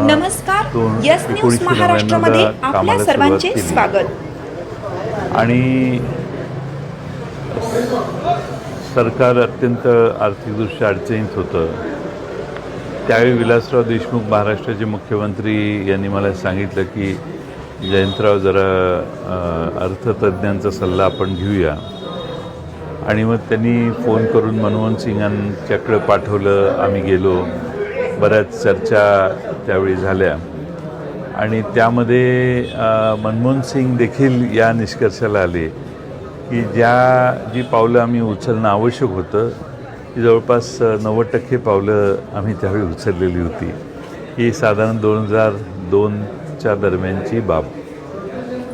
नमस्कार. Yes news एकोणीसशे महाराष्ट्रामध्ये आपल्या कामाला सर्वांचे. स्वागत. आणि सरकार अत्यंत आर्थिकदृष्ट्या अडचणीत होतं. त्यावेळी विलासराव देशमुख महाराष्ट्राचे मुख्यमंत्री यांनी मला सांगितलं की जयंतराव जरा अ, अर्थतज्ज्ञांचा सल्ला आपण घेऊया. आणि मग त्यांनी फोन करून मनमोहन सिंगांच्याकडे पाठवलं. आम्ही गेलो. बऱ्याच चर्चा त्यावेळी झाल्या. आणि त्यामध्ये मनमोहन सिंग देखील या निष्कर्षाला आले की ज्या जी पावलं आम्ही उचलणं आवश्यक होतं ती जवळपास नव्वद टक्के पावलं आम्ही त्यावेळी उचललेली होती. ही साधारण दोन हजार दोनच्या दरम्यानची बाब.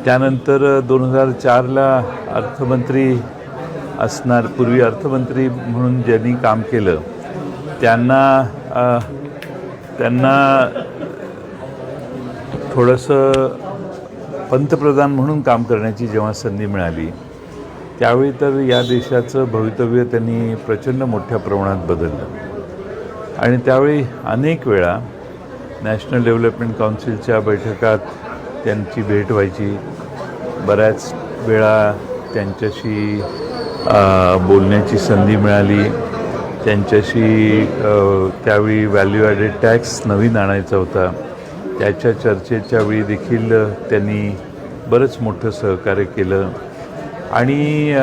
त्यानंतर दोन हजार चारला अर्थमंत्री असणार पूर्वी अर्थमंत्री म्हणून ज्यांनी काम केलं त्यांना त्यांना थोडंसं पंतप्रधान म्हणून काम करण्याची जेव्हा संधी मिळाली त्यावेळी तर या देशाचं भवितव्य त्यांनी प्रचंड मोठ्या प्रमाणात बदललं. आणि त्यावेळी अनेक वेळा नॅशनल डेव्हलपमेंट काउन्सिलच्या बैठकात त्यांची भेट व्हायची. बऱ्याच वेळा त्यांच्याशी बोलण्याची संधी मिळाली. त्यांच्याशी त्यावेळी व्हॅल्यू ॲडेड टॅक्स नवीन आणायचा होता. त्याच्या चर्चेच्या वेळी देखील त्यांनी बरंच मोठं सहकार्य केलं. आणि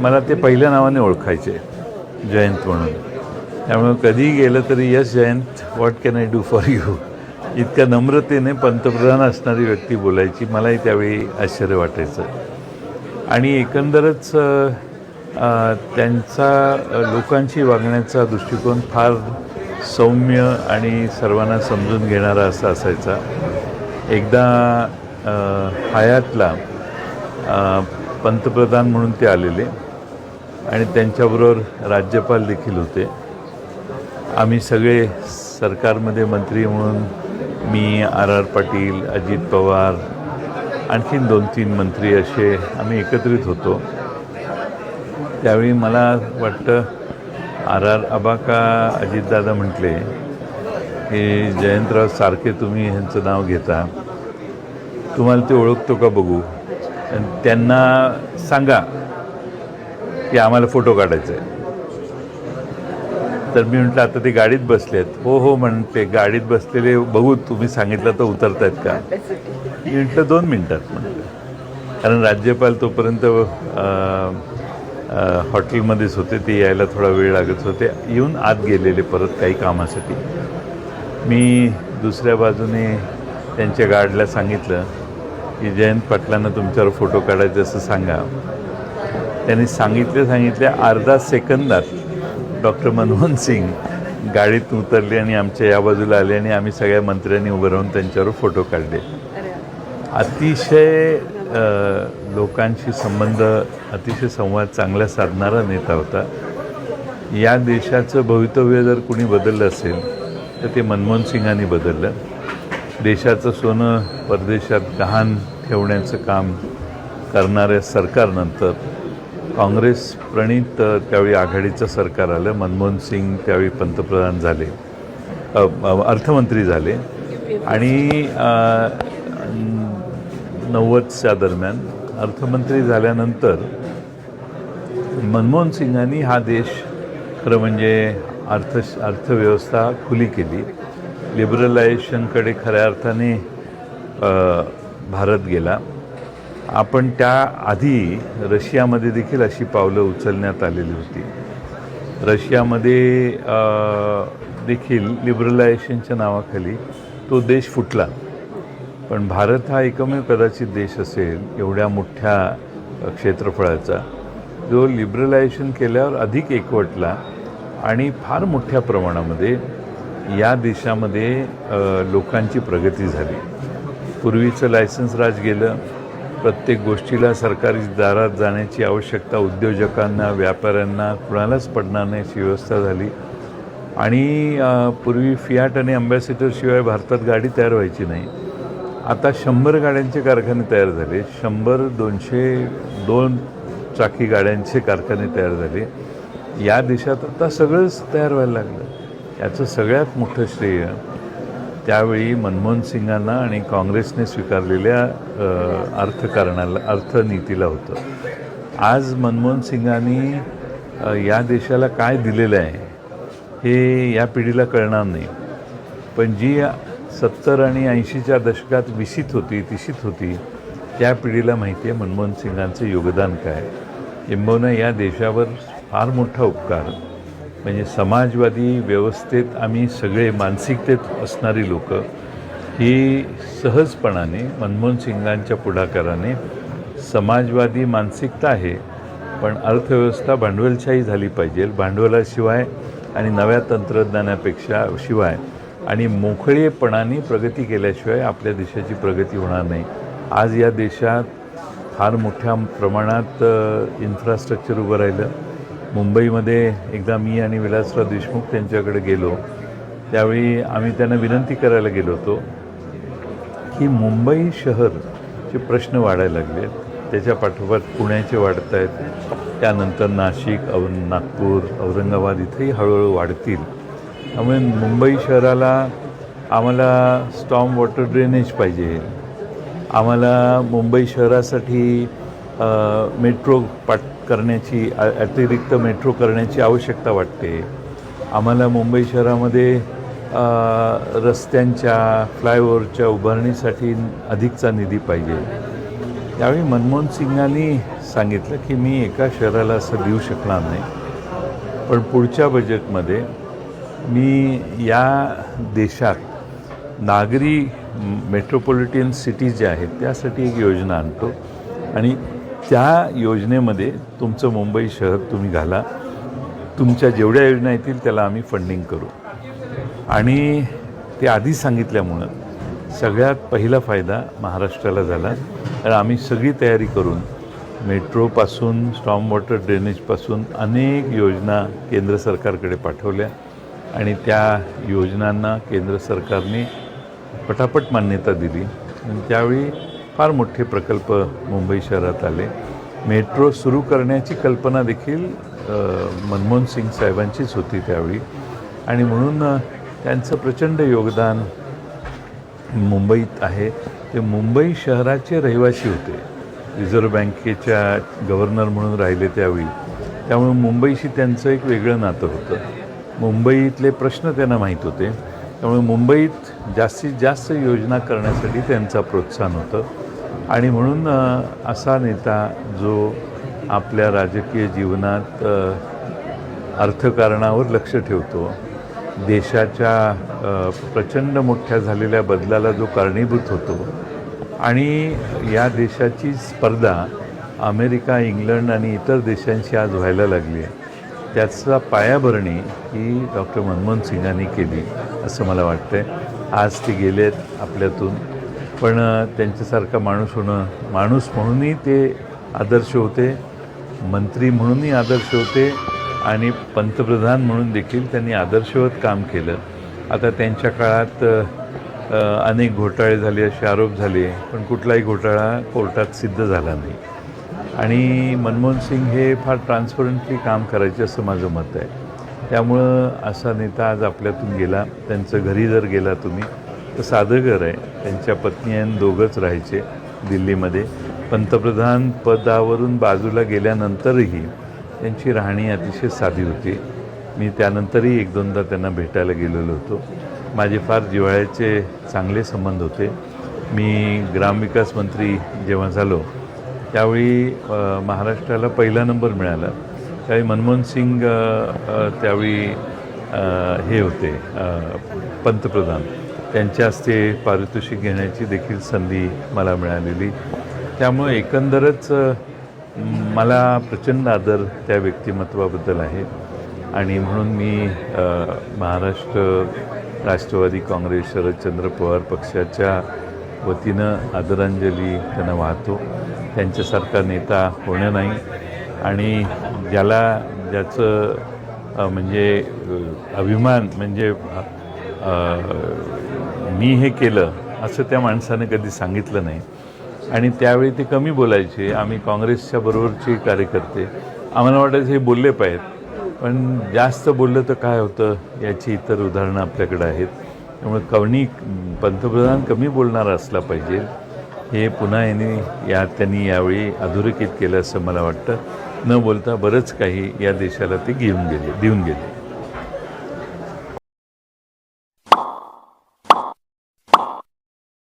मला ते पहिल्या नावाने ओळखायचे जयंत म्हणून. त्यामुळे कधी गेलं तरी yes Jayant what can I do for you इतक्या नम्रतेने पंतप्रधान असणारी व्यक्ती बोलायची मलाही त्यावेळी आश्चर्य वाटायचं. आणि एकंदरच त्यांचा लोकांशी वागण्याचा दृष्टिकोन फार सौम्य आणि सर्वांना समजून घेणारा असा असायचा. एकदा हयातला पंतप्रधान म्हणून ते आलेले आणि त्यांच्याबरोबर राज्यपाल देखील होते. आम्ही सगळे सरकारमध्ये मंत्री म्हणून मी आर आर पाटील अजित पवार आणखीन दोन तीन मंत्री असे आम्ही एकत्रित होतो. त्यावेळी मला वाटतं आर आर अबाका अजितदादा म्हटले की जयंतराव सारखे तुम्ही ह्यांचं नाव घेता. तुम्हाला ते ओळखतो का बघू? त्यांना सांगा की आम्हाला फोटो काढायचा आहे. तर मी म्हटलं आता ते गाडीत बसलेत. हो हो म्हणते गाडीत बसलेले बघू तुम्ही सांगितलं तर उतरतायत का? मी म्हटलं दोन मिनटात म्हटलं कारण राज्यपाल तोपर्यंत हॉटेलमध्येच होते ते यायला थोडा वेळ लागत होते. येऊन आत गेलेले परत काही कामासाठी. मी दुसऱ्या बाजूने त्यांच्या गार्डला सांगितलं की जयंत पाटलांना तुमच्यावर फोटो काढायचे असं सांगा. त्यांनी सांगितले सांगितले अर्धा सेकंदात डॉक्टर मनमोहन सिंग गाडीत उतरले आणि आमच्या या बाजूला आले आणि आम्ही सगळ्या मंत्र्यांनी उभं राहून त्यांच्यावर फोटो काढले. अतिशय लोकांशी संबंध अतिशय संवाद चांगला साधणारा नेता होता. या देशाचं भवितव्य जर कुणी बदललं असेल तर ते मनमोहन सिंगांनी बदललं. देशाचं सोनं परदेशात गहाण ठेवण्याचं काम करणाऱ्या सरकारनंतर काँग्रेस प्रणित त्यावेळी आघाडीचं सरकार आलं मनमोहन सिंग त्यावेळी पंतप्रधान झाले अर्थमंत्री झाले. आणि नव्वदच्या दरम्यान अर्थमंत्री झाल्यानंतर मनमोहन सिंगांनी हा देश खरं म्हणजे अर्थ अर्थव्यवस्था खुली केली. लिबरलायझेशनकडे खऱ्या अर्थाने भारत गेला. आपण त्याआधी रशियामध्ये देखील अशी पावलं उचलण्यात आलेली होती. रशियामध्ये देखील लिबरलायझेशनच्या नावाखाली तो देश फुटला. पण भारत हा एकमेव कदाचित देश असेल एवढ्या मोठ्या क्षेत्रफळाचा जो लिबरलायझेशन केल्यावर अधिक एकवटला आणि फार मोठ्या प्रमाणामध्ये या देशामध्ये लोकांची प्रगती झाली. पूर्वीचं लायसन्स राज गेलं. प्रत्येक गोष्टीला सरकारी दारात जाण्याची आवश्यकता उद्योजकांना व्यापाऱ्यांना कुणालाच पडणार नाही अशी व्यवस्था झाली. आणि पूर्वी फियाट आणि अँबॅसेडरशिवाय भारतात गाडी तयार व्हायची नाही. आता शंभर गाड्यांचे कारखाने तयार झाले. शंभर दोनशे दोन चाकी गाड्यांचे कारखाने तयार झाले. या देशात आता सगळंच तयार व्हायला लागलं. याचं सगळ्यात मोठं श्रेय त्यावेळी मनमोहन सिंगांना आणि काँग्रेसने स्वीकारलेल्या अर्थकारणाला अर्थनीतीला होतं. आज मनमोहन सिंगांनी या देशाला काय दिलेलं आहे हे या पिढीला कळणार नाही. पण जी सत्तर आणि ऐंशीच्या दशकात विसित होती तिशीत होती. त्या पिढीला माहिती आहे मनमोहन सिंगांचं योगदान काय? किंबहुना या देशावर फार मोठा उपकार. म्हणजे समाजवादी व्यवस्थेत आम्ही सगळे मानसिकतेत असणारी लोक ही सहजपणाने मनमोहन सिंगांच्या पुढाकाराने समाजवादी मानसिकता आहे पण अर्थव्यवस्था भांडवलशाही झाली पाहिजे. भांडवलाशिवाय आणि नव्या तंत्रज्ञानापेक्षा शिवाय आणि मोकळेपणाने प्रगती केल्याशिवाय आपल्या देशाची प्रगती होणार नाही. आज या देशात फार मोठ्या प्रमाणात इन्फ्रास्ट्रक्चर उभं राहिलं. मुंबईमध्ये एकदा मी आणि विलासराव देशमुख त्यांच्याकडे गेलो. त्यावेळी आम्ही त्यांना विनंती करायला गेलो होतो की मुंबई शहरचे प्रश्न वाढायला लागले त्याच्या पाठोपाठ पुण्याचे वाढत आहेत त्यानंतर नाशिक औ नागपूर औरंगाबाद इथेही हळूहळू वाढतील. त्यामुळे मुंबई शहराला आम्हाला स्टॉम वॉटर ड्रेनेज पाहिजे. आम्हाला मुंबई शहरासाठी मेट्रो पाट करण्याची अतिरिक्त मेट्रो करण्याची आवश्यकता वाटते. आम्हाला मुंबई शहरामध्ये रस्त्यांच्या फ्लायओव्हरच्या उभारणीसाठी अधिकचा निधी पाहिजे. त्यावेळी मनमोहन सिंगांनी सांगितलं की मी एका शहराला असं देऊ शकणार नाही. पण पुढच्या बजेटमध्ये मी या देशात नागरी मेट्रोपॉलिटन सिटीज ज्या आहेत त्यासाठी एक योजना आणतो. आणि त्या योजनेमध्ये तुमचं मुंबई शहर तुम्ही घाला. तुमच्या जेवढ्या योजना येतील त्याला आम्ही फंडिंग करू. आणि ते आधी सांगितल्यामुळं सगळ्यात पहिला फायदा महाराष्ट्राला झाला. कारण आम्ही सगळी तयारी करून मेट्रोपासून स्टॉम वॉटर ड्रेनेजपासून अनेक योजना केंद्र सरकारकडे पाठवल्या. आणि त्या योजनांना केंद्र सरकारने पटापट मान्यता दिली. आणि त्यावेळी फार मोठे प्रकल्प मुंबई शहरात आले. मेट्रो सुरू करण्याची कल्पना देखील मनमोहन सिंग साहेबांचीच होती त्यावेळी. आणि म्हणून त्यांचं प्रचंड योगदान मुंबईत आहे. ते मुंबई शहराचे रहिवासी होते. रिझर्व्ह बँकेच्या गव्हर्नर म्हणून राहिले त्यावेळी. त्यामुळे मुंबईशी त्यांचं एक वेगळं नातं होतं. मुंबईतले प्रश्न त्यांना माहीत होते. त्यामुळे मुंबईत जास्तीत जास्त योजना करण्यासाठी त्यांचा प्रोत्साहन होतं. आणि म्हणून असा नेता जो आपल्या राजकीय जीवनात अर्थकारणावर लक्ष ठेवतो देशाच्या प्रचंड मोठ्या झालेल्या बदलाला जो कारणीभूत होतो आणि या देशाची स्पर्धा अमेरिका इंग्लंड आणि इतर देशांशी आज व्हायला लागली आहे. त्याचा पायाभरणी ही डॉक्टर मनमोहन सिंगांनी केली असं मला वाटतं आज ते गेलेत आपल्यातून. पण त्यांच्यासारखा माणूस होणं माणूस म्हणूनही ते आदर्श होते मंत्री म्हणूनही आदर्श होते आणि पंतप्रधान म्हणून देखील त्यांनी आदर्शवत काम केलं. आता त्यांच्या काळात अनेक घोटाळे झाले असे आरोप झाले पण कुठलाही घोटाळा कोर्टात सिद्ध झाला नाही. आणि मनमोहन सिंग हे फार ट्रान्सपरंटली काम करायचे असं माझं मत आहे. त्यामुळं असा नेता आज आपल्यातून गेला. त्यांचं घरी जर गेला तुम्ही तर साधं घर आहे. त्यांच्या पत्नी आणि दोघंच राहायचे दिल्लीमध्ये. पंतप्रधान पदावरून बाजूला गेल्यानंतरही त्यांची राहणी अतिशय साधी होती. मी त्यानंतरही एक दोनदा त्यांना भेटायला गेलेलो होतो. माझे फार जिव्हाळ्याचे चांगले संबंध होते. मी ग्रामविकास मंत्री जेव्हा झालो त्यावेळी महाराष्ट्राला पहिला नंबर मिळाला. त्यावेळी मनमोहन सिंग त्यावेळी हे होते पंतप्रधान. त्यांच्या हस्ते पारितोषिक घेण्याची देखील संधी मला मिळालेली. त्यामुळे एकंदरच मला प्रचंड आदर त्या व्यक्तिमत्वाबद्दल आहे. आणि म्हणून मी महाराष्ट्र राष्ट्रवादी काँग्रेस शरदचंद्र पवार पक्षाच्या वतीनं आदरांजली त्यांना वाहतो. त्यांच्यासारखा नेता होणं नाही. आणि ज्याला ज्याचं म्हणजे अभिमान म्हणजे मी हे केलं असं त्या माणसानं कधी सांगितलं नाही. आणि त्यावेळी ते कमी बोलायचे. आम्ही काँग्रेसच्या बरोबरचे कार्यकर्ते. आम्हाला वाटायचं हे बोलले पाहिजेत. पण जास्त बोललं तर काय होतं? याची इतर उदाहरणं आपल्याकडे आहेत. त्यामुळे कवणी पंतप्रधान कमी बोलणारा असला पाहिजे. हे पुन्हा यांनी या त्यांनी यावेळी अधोरेखित केलं असं मला वाटतं. न बोलता बरंच काही या देशाला ते घेऊन गेले देऊन गेले.